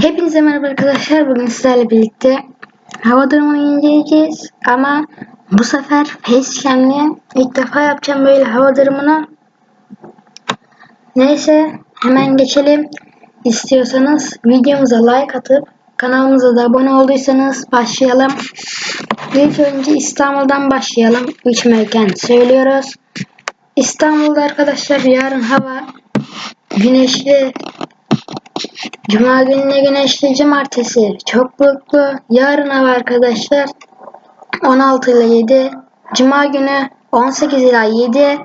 Hepinize merhaba arkadaşlar. Bugün sizlerle birlikte hava durumunu inceleyeceğiz. Ama bu sefer facecam'le ilk defa yapacağım böyle hava durumunu. Neyse hemen geçelim. İstiyorsanız videomuza like atıp kanalımıza da abone olduysanız başlayalım. İlk önce İstanbul'dan başlayalım. 3 mekan söylüyoruz. İstanbul'da arkadaşlar yarın hava güneşli Cuma gününe güneşli cumartesi çok bulutlu. Yarın hava arkadaşlar 16 ile 7. Cuma günü 18 ila 7.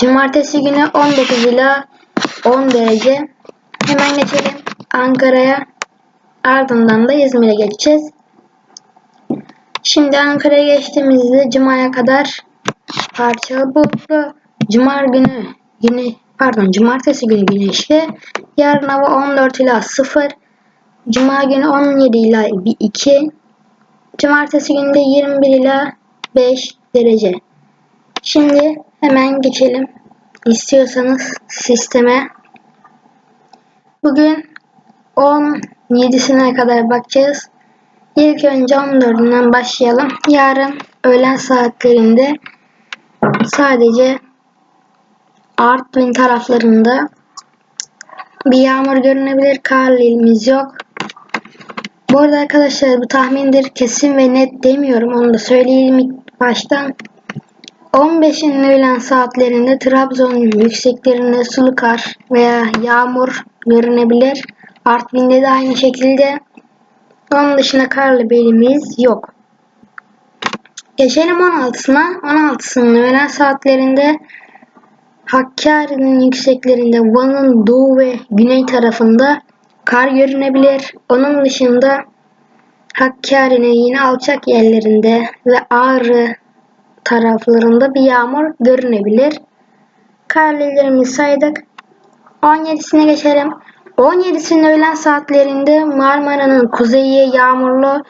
Cumartesi günü 19 ila 10 derece. Hemen geçelim Ankara'ya. Ardından da İzmir'e geçeceğiz. Şimdi Ankara'ya geçtiğimizde Cuma'ya kadar parçalı bulutlu. Cuma günü yine pardon cumartesi günü güneşli. Yarın hava 14 ila 0. Cuma günü 17 ila 2. Cumartesi günü de 21 ila 5 derece. Şimdi hemen geçelim. İstiyorsanız sisteme. Bugün 17'sine kadar bakacağız. İlk önce 14'ünden başlayalım. Yarın öğlen saatlerinde sadece Artvin taraflarında bir yağmur görünebilir. Karlılığımız yok. Bu arada arkadaşlar bu tahmindir. Kesin ve net demiyorum. Onu da söyleyeyim ilk baştan. 15'in öğlen saatlerinde Trabzon'un yükseklerinde sulu kar veya yağmur görünebilir. Artvin'de de aynı şekilde. Onun dışında karlı belimiz yok. Geçelim 16'sına. 16'sının öğlen saatlerinde Hakkari'nin yükseklerinde Van'ın doğu ve güney tarafında kar görünebilir. Onun dışında Hakkari'nin yine alçak yerlerinde ve Ağrı taraflarında bir yağmur görünebilir. Karlılarımızı saydık. 17'sine geçelim. 17'sinin öğlen saatlerinde Marmara'nın kuzeyi yağmurlu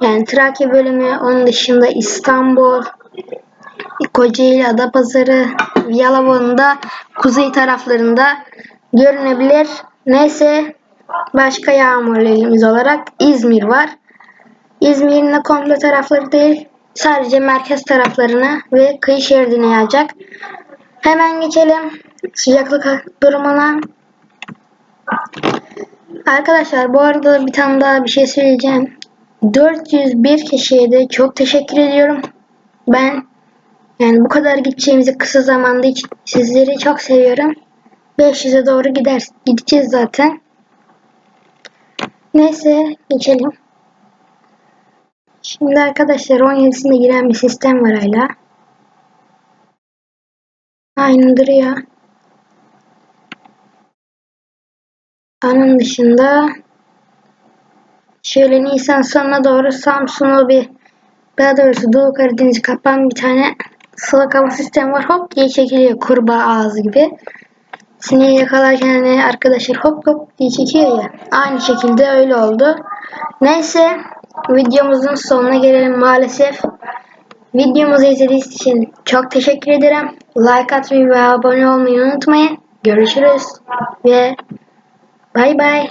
yani Trakya bölümü onun dışında İstanbul, Kocaeli, Adapazarı, Yalova'nın kuzey taraflarında görünebilir. Neyse başka yağmurlu ilimiz olarak İzmir var. İzmir'in de komple tarafları değil sadece merkez taraflarına ve kıyı şeridine yağacak. Hemen geçelim sıcaklık durumuna. Arkadaşlar bu arada bir tane daha bir şey söyleyeceğim. 401 kişiye de çok teşekkür ediyorum. Ben yani bu kadar gideceğimizi kısa zamanda için sizleri çok seviyorum. 500'e doğru gider, gideceğiz zaten. Neyse geçelim. Şimdi arkadaşlar 17'sinde giren bir sistem var hala. Aynı duruyor. Onun dışında şöyle Nisan sonuna doğru Samsun'u bir daha doğrusu Doğu Karadeniz'i kapan bir tane Sıvak hava sistemi var hop diye çekiliyor kurbağa ağzı gibi. Sineği yakalarken hani arkadaşlar hop hop diye çekiyor ya. Aynı şekilde öyle oldu. Neyse videomuzun sonuna gelelim maalesef. Videomuzu izlediğiniz için çok teşekkür ederim. Like atmayı ve abone olmayı unutmayın. Görüşürüz ve bay bay.